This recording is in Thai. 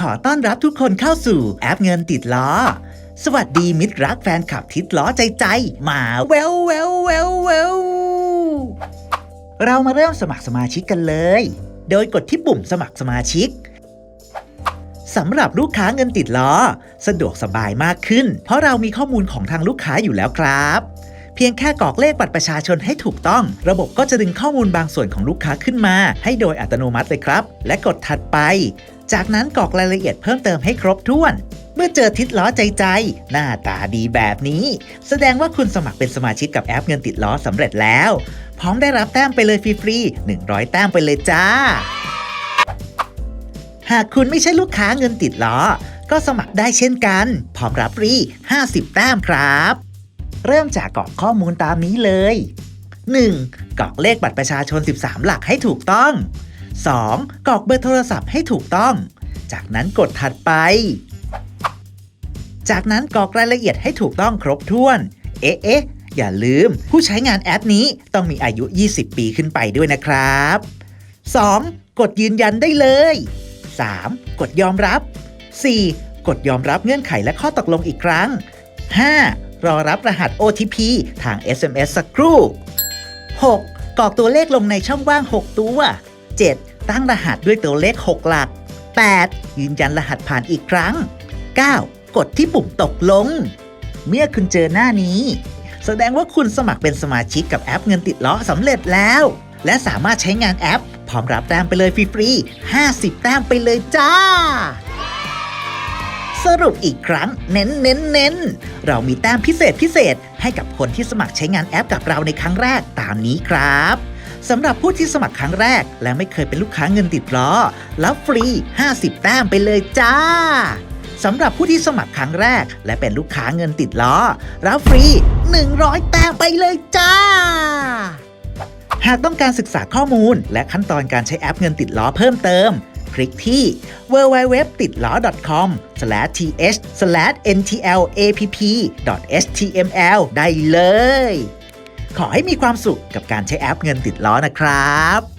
ขอต้อนรับทุกคนเข้าสู่แอปเงินติดล้อ สวัสดีมิตรรักแฟนคลับทิดล้อใจใจ มาแววแววแววแววเรามาเริ่มสมัครสมาชิกกันเลย โดยกดที่ปุ่มสมัครสมาชิกสำหรับลูกค้าเงินติดล้อ สะดวกสบายมากขึ้น เพราะเรามีข้อมูลของทางลูกค้าอยู่แล้วครับ เพียงแค่กรอกเลขบัตรประชาชนให้ถูกต้อง ระบบก็จะดึงข้อมูลบางส่วนของลูกค้าขึ้นมา ให้โดยอัตโนมัติเลยครับ และกดถัดไป จากนั้นกรอกรายละเอียดเพิ่มเติมให้ครบถ้วน เมื่อเจอทิศล้อใจใจ หน้าตาดีแบบนี้ แสดงว่าคุณสมัครเป็นสมาชิกกับแอปเงินติดล้อสำเร็จแล้ว พร้อมได้รับแต้มไปเลยฟรีๆ100 แต้มไปเลยจ้า หากคุณไม่ใช่ลูกค้าเงินติดล้อ ก็สมัครได้เช่นกัน พร้อมรับฟรี 50 แต้มครับ เริ่มจากกรอกข้อมูลตามนี้เลย 1. กรอกเลขบัตรประชาชน 13 หลักให้ถูกต้อง 2. กรอกเบอร์โทรศัพท์ให้ถูกต้อง จากนั้นกดถัดไป จากนั้นกรอกรายละเอียดให้ถูกต้องครบถ้วนเอ๊ะเอ๊ะอย่าลืม ผู้ใช้งานแอปนี้ต้องมีอายุ 20 ปีขึ้นไปด้วยนะครับ 2. กดยืนยันได้เลย 3. กดยอมรับ 4. กดยอมรับเงื่อนไขและข้อตกลงอีกครั้ง 5. รอรับรหัส OTP ทาง SMS สักครู่ 6. กรอกตัวเลขลงในช่องว่าง 6 ตัว 7. ตั้งรหัสด้วยตัวเลข 6 หลัก 8. ยืนยันรหัสผ่านอีกครั้ง 9. กดที่ปุ่มตกลง เมื่อคุณเจอหน้านี้ แสดงว่าคุณสมัครเป็นสมาชิกกับแอปเงินติดล้อสำเร็จแล้ว และสามารถใช้งานแอป พร้อมรับแต้มไปเลยฟรีๆ50 แต้มไปเลยจ้าสรุปอีกครั้งเน้นเน้นเน้นเรามีแต้มพิเศษพิเศษให้กับคนที่สมัครใช้งานแอปกับเราในครั้งแรกตามนี้ครับ สำหรับผู้ที่สมัครครั้งแรก และไม่เคยเป็นลูกค้าเงินติดล้อรับฟรี 50 แต้มไปเลยจ้าสำหรับผู้ที่สมัครครั้งแรก และเป็นลูกค้าเงินติดล้อรับฟรี 100 แต้มไปเลยจ้า หากต้องการศึกษาข้อมูล และขั้นตอนการใช้แอปเงินติดล้อเพิ่มเติม คลิกที่ www ติดล้อ com th ntlapp html ได้เลย ขอให้มีความสุขกับการใช้แอปเงินติดล้อนะครับ